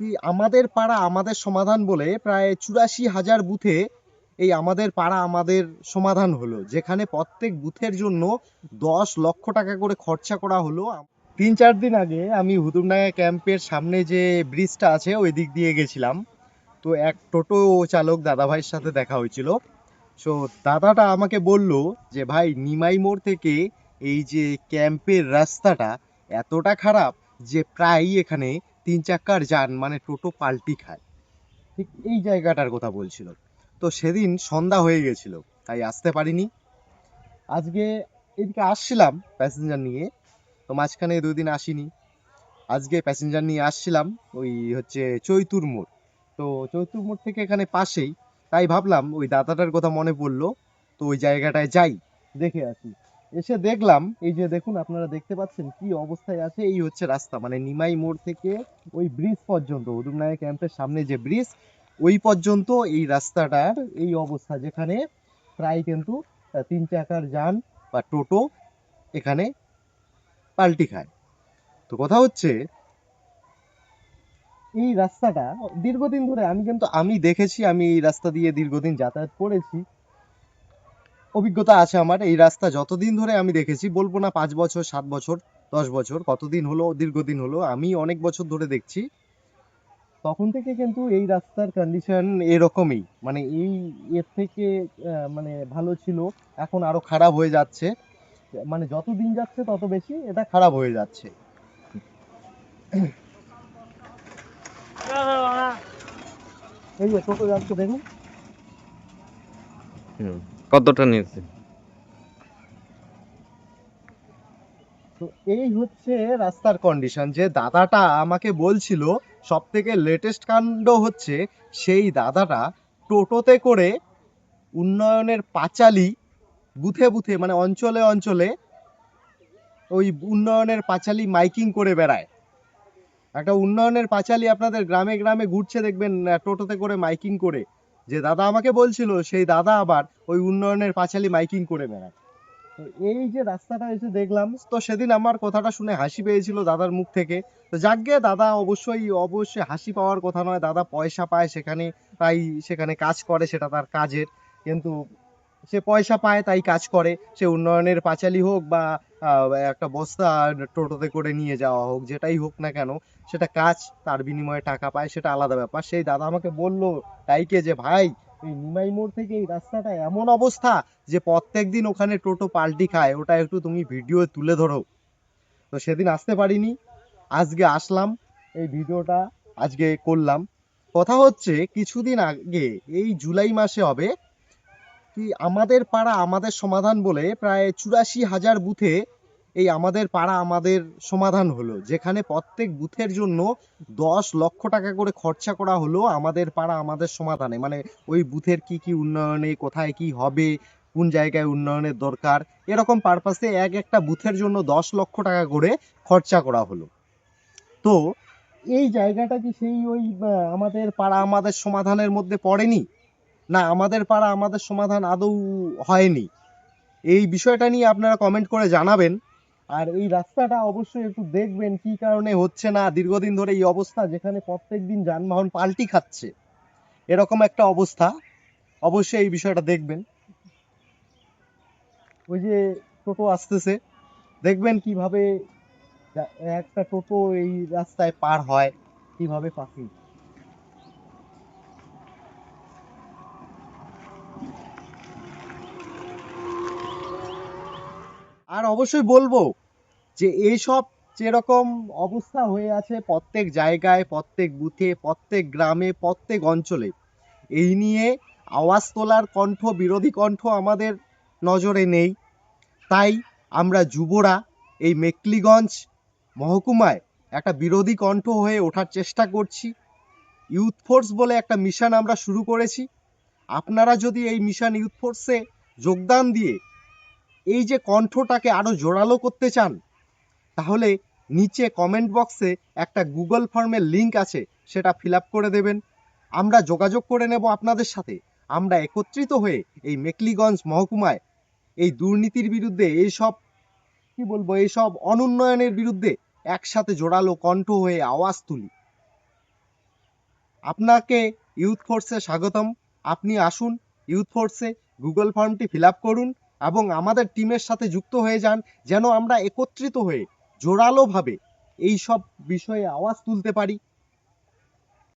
কি আমাদের পাড়া আমাদের সমাধান বলে প্রায় চুরাশি হাজার বুথে এই আমাদের পাড়া আমাদের সমাধান হলো। যেখানে প্রত্যেক বুথের জন্য দশ লক্ষ টাকা করে খরচা করা হলো। তিন চার দিন আগে আমি হুতুমডাঙ্গা ক্যাম্পের সামনে যে ব্রিজটা আছে ওই দিক দিয়ে গেছিলাম। তো এক টোটো চালক দাদা ভাইয়ের সাথে দেখা হয়েছিল। সো দাদাটা আমাকে বলল যে, ভাই, নিমাই মোড় থেকে এই যে ক্যাম্পের রাস্তাটা এতটা খারাপ যে প্রায়ই এখানে তিন চাক্কার যান মানে টোটো পাল্টি খায়। ঠিক এই জায়গাটার কথা বলছিল। তো সেদিন সন্ধ্যা হয়ে গেছিল, তাই আসতে পারিনি। আজকে এদিকে আসছিলাম প্যাসেঞ্জার নিয়ে, তো মাঝখানে দুই দিন আসিনি। আজকে প্যাসেঞ্জার নিয়ে আসছিলাম ওই হচ্ছে চৈতুর মোড়। তো চৈতুর মোড় থেকে এখানে পাশেই, তাই ভাবলাম ওই দাদাটার কথা মনে পড়ল, তো ওই জায়গাটায় যাই, দেখে আসি। এসে দেখলাম, এই যে দেখুন আপনারা দেখতে পাচ্ছেন কি অবস্থায় আছে, এই হচ্ছে রাস্তা। মানে নিমাই মোড় থেকে ওই ব্রিজ পর্যন্ত, উদুমনায় ক্যাম্পের সামনে যে ব্রিজ, ওই পর্যন্ত এই রাস্তাটার এই অবস্থা যেখানে প্রায় কিন্তু তিন চাকার যান বা টোটো এখানে পাল্টি খায়। তো কথা হচ্ছে, এই রাস্তাটা দীর্ঘদিন ধরে আমি কিন্তু, আমি দেখেছি, আমি এই রাস্তা দিয়ে দীর্ঘদিন যাতায়াত করেছি। অভিজ্ঞতা আছে আমার। এই রাস্তা যতদিন ধরে আমি দেখেছি, বলব না পাঁচ বছর, সাত বছর, দশ বছর, কতদিন হলো, দীর্ঘদিন হলো, আমি অনেক বছর ধরে দেখছি। তখন থেকে কিন্তু এই রাস্তার কন্ডিশন এরকমই। মানে এই এর থেকে মানে ভালো ছিল, এখন আরও খারাপ হয়ে যাচ্ছে। মানে যত দিন যাচ্ছে, তত বেশি এটা খারাপ হয়ে যাচ্ছে। এই যে টোটো যাচ্ছে দেখুন। কতটা নিয়েছে? তো এই হচ্ছে রাস্তার কন্ডিশন যে দাদাটা আমাকে বলছিল সব থেকে লেটেস্ট কাণ্ড হচ্ছে সেই দাদাটা টোটোতে করে উন্নয়নের পাঁচালি বুথে বুথে মানে অঞ্চলে অঞ্চলে ওই উন্নয়নের পাঁচালি মাইকিং করে বেড়ায়। একটা উন্নয়নের পাঁচালি আপনাদের গ্রামে গ্রামে ঘুরছে, দেখবেন টোটোতে করে মাইকিং করে। যে দাদা আমাকে বলছিল, সেই দাদা আবার ওই উন্নয়নের পাঁচালি মাইকিং করে বেড়ায়। তো এই যে রাস্তাটা এসে দেখলাম, তো সেদিন আমার কথাটা শুনে হাসি পেয়েছিল দাদার মুখ থেকে। তো যাকগে দাদা, অবশ্যই অবশ্যই হাসি পাওয়ার কথা নয়। দাদা পয়সা পায় সেখানে, তাই সেখানে কাজ করে, সেটা তার কাজের। কিন্তু সে পয়সা পায়, তাই কাজ করে। সে উন্নয়নের পাঁচালি হোক বা একটা বস্তা টোটোতে করে নিয়ে যাওয়া হোক, যেটাই হোক না কেন, সেটা কাজ, তার বিনিময়ে টাকা পায়, সেটা আলাদা ব্যাপার। সেই দাদা আমাকে বলল, তাইকে যে, ভাই, এই নিমাই মোড় থেকে এই রাস্তাটা এমন অবস্থা যে প্রত্যেকদিন ওখানে টোটো পাল্টি খায়, ওটা একটু তুমি ভিডিও তুলে ধরো। তো সেদিন আসতে পারিনি, আজকে আসলাম, এই ভিডিওটা আজকে করলাম। কথা হচ্ছে, কিছুদিন আগে, এই জুলাই মাসে হবে কি আমাদের পাড়া আমাদের সমাধান বলে প্রায় চুরাশি হাজার বুথে এই আমাদের পাড়া আমাদের সমাধান হলো। যেখানে প্রত্যেক বুথের জন্য দশ লক্ষ টাকা করে খরচা করা হলো আমাদের পাড়া আমাদের সমাধানে। মানে ওই বুথের কি কি উন্নয়নে, কোথায় কি হবে, কোন জায়গায় উন্নয়নের দরকার, এরকম পারপাসে এক একটা বুথের জন্য দশ লক্ষ টাকা করে খরচা করা হলো। তো এই জায়গাটা কি সেই ওই আমাদের পাড়া আমাদের সমাধানের মধ্যে পড়েনি? না, আমাদের পাড়া আমাদের সমাধান আদৌ হয়নি। এই বিষয়টা নিয়ে আপনারা কমেন্ট করে জানাবেন। আর এই রাস্তাটা অবশ্যই একটু দেখবেন কি কারণে হচ্ছে না, দীর্ঘদিন ধরে এই অবস্থা যেখানে প্রত্যেকদিন যানবাহন পাল্টি খাচ্ছে। এরকম একটা অবস্থা। অবশ্যই এই বিষয়টা দেখবেন। ওই যে টোটো আসতেছে। দেখবেন কীভাবে একটা টোটো এই রাস্তায় পার হয়, কীভাবে পাখি আর অবশ্যই বলব যে এইসব যেরকম অবস্থা হয়ে আছে প্রত্যেক জায়গায়, প্রত্যেক বুথে, প্রত্যেক গ্রামে, প্রত্যেক অঞ্চলে, এই নিয়ে আওয়াজ তোলার কণ্ঠ, বিরোধী কণ্ঠ আমাদের নজরে নেই। তাই আমরা যুবরা এই মেকলিগঞ্জ মহকুমায় একটা বিরোধী কণ্ঠ হয়ে ওঠার চেষ্টা করছি। ইউথ ফোর্স বলে একটা মিশন আমরা শুরু করেছি। আপনারা যদি এই মিশন ইউথ ফোর্সে যোগদান দিয়ে এই যে কণ্ঠটাকে আরও জোরালো করতে চান, তাহলে নিচে কমেন্ট বক্সে একটা গুগল ফর্মের লিংক আছে, সেটা ফিল করে দেবেন। আমরা যোগাযোগ করে নেব আপনাদের সাথে। আমরা একত্রিত হয়ে এই মেকলিগঞ্জ মহকুমায় এই দুর্নীতির বিরুদ্ধে এইসব কি বলব এইসব অনুন্নয়নের বিরুদ্ধে একসাথে জোরালো কণ্ঠ হয়ে আওয়াজ তুলি। আপনাকে ইউথ ফোর্সে স্বাগতম। আপনি আসুন ইউথ ফোর্সে গুগল ফর্মটি ফিল করুন। এবং আমাদের টিমের সাথে যুক্ত হয়ে যান, যেন আমরা একত্রিত হয়ে জোরালোভাবে এই সব বিষয়ে আওয়াজ তুলতে পারি।